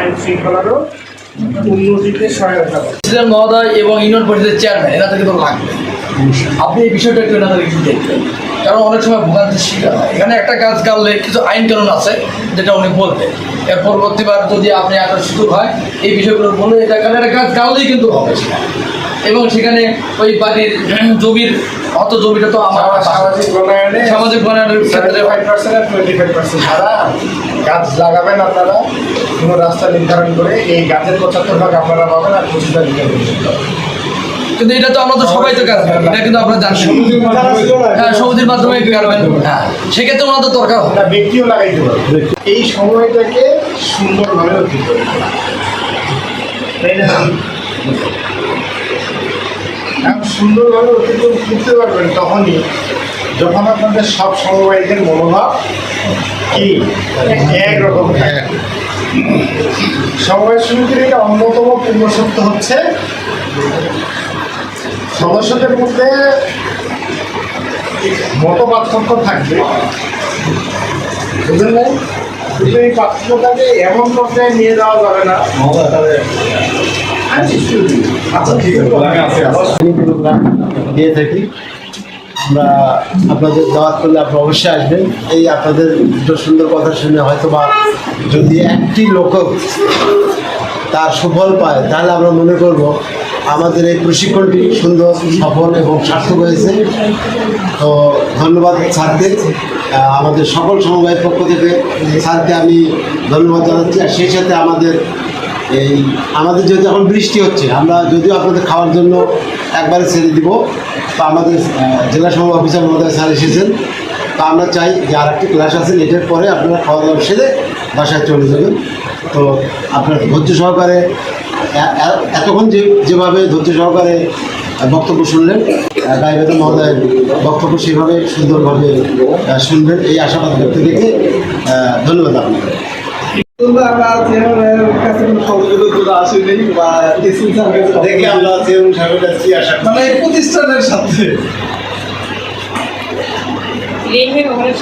আইন এবং লাগবে আপনি এই বিষয়টা একটু একটু দেখবেন। কারণ অনেক সময় শিকার হয়। এখানে একটা কিছু আইন যেটা উনি বলবেন। পরবর্তীবার যদি আপনি আকর্ষিত হয়, এই বিষয়গুলো বলে এটা একটা কাজ কাটলেই কিন্তু হবে এবং সেখানে ওই বাড়ির জমির অত জমিটা তো আমার সামাজিক বনায়নে সামাজিক বনায়নের ক্ষেত্রে ফাইভ পার্সেন্ট আর টোয়েন্টি ফাইভ পার্সেন্ট। ছাড়া গাছ লাগাবেন আপনারা কোনো রাস্তা নির্ধারণ করে এই গাছের পঁচাত্তর ভাগ আপনারা পাবেন আর পঁচিশ ভাগ কিন্তু এটা তো আমরা তো সবাই তো কাজ এটা কিন্তু আপনারা জানছেন হ্যাঁ সবুজের মাধ্যমে করবেন হ্যাঁ। সেক্ষেত্রে ওনাদের দরকার হবে। না ব্যক্তিও লাগাইতে পারবে এই সময়টাকে সুন্দরভাবে অতিক্ত করতে তাই না? সুন্দরভাবে অতিক্রম করতে পারবেন তখনই যখন আপনাদের সব সমবায়ীদের মনোভাব কি? একরকম থাকে। সমবায় সমিতির এটা অন্যতম পূর্ণ সত্য হচ্ছে সদস্যদের মধ্যে মত পার্থক্য থাকবে। বুঝলেন? কিন্তু এই পার্থক্যটাকে এমন পর্যায়ে নিয়ে যাওয়া যাবে না। আচ্ছা ঠিক আছে দিয়ে থাকি আমরা আপনাদের দাওয়াত করলে আপনি অবশ্যই আসবেন এই আপনাদের দুটো সুন্দর কথা শুনে হয়তো বা যদি একটি লোক তার সুফল পায় তাহলে আমরা মনে করব আমাদের এই প্রশিক্ষণটি সুন্দর সফল এবং সার্থক হয়েছে, তো ধন্যবাদ। স্যারকে আমাদের সকল সমবায়ের পক্ষ থেকে স্যারকে আমি ধন্যবাদ জানাচ্ছি আর সেই সাথে আমাদের এই আমাদের যেহেতু এখন বৃষ্টি হচ্ছে, আমরা যদিও আপনাদের খাওয়ার জন্য একবারে ছেড়ে দিব তো আমাদের জেলা সভা অফিসার মহোদয় স্যার এসেছেন, তা আমরা চাই যে আর একটি ক্লাস আছে এটার পরে আপনারা খাওয়া দাওয়া সেরে বাসায় চলে যাবেন। তো আপনার ধৈর্য সহকারে এতক্ষণ যে, যেভাবে ধৈর্য সহকারে বক্তব্য শুনলেন গাইবাদ মহোদয়ের বক্তব্য সেভাবে সুন্দরভাবে শুনবেন এই আশাবাদ ব্যক্ত রেখে ধন্যবাদ আপনাকে। দেখে আমরা চেয়ারম্যান সাহেবের কাছে কি মানে প্রতিষ্ঠানের সাথে। ওভারে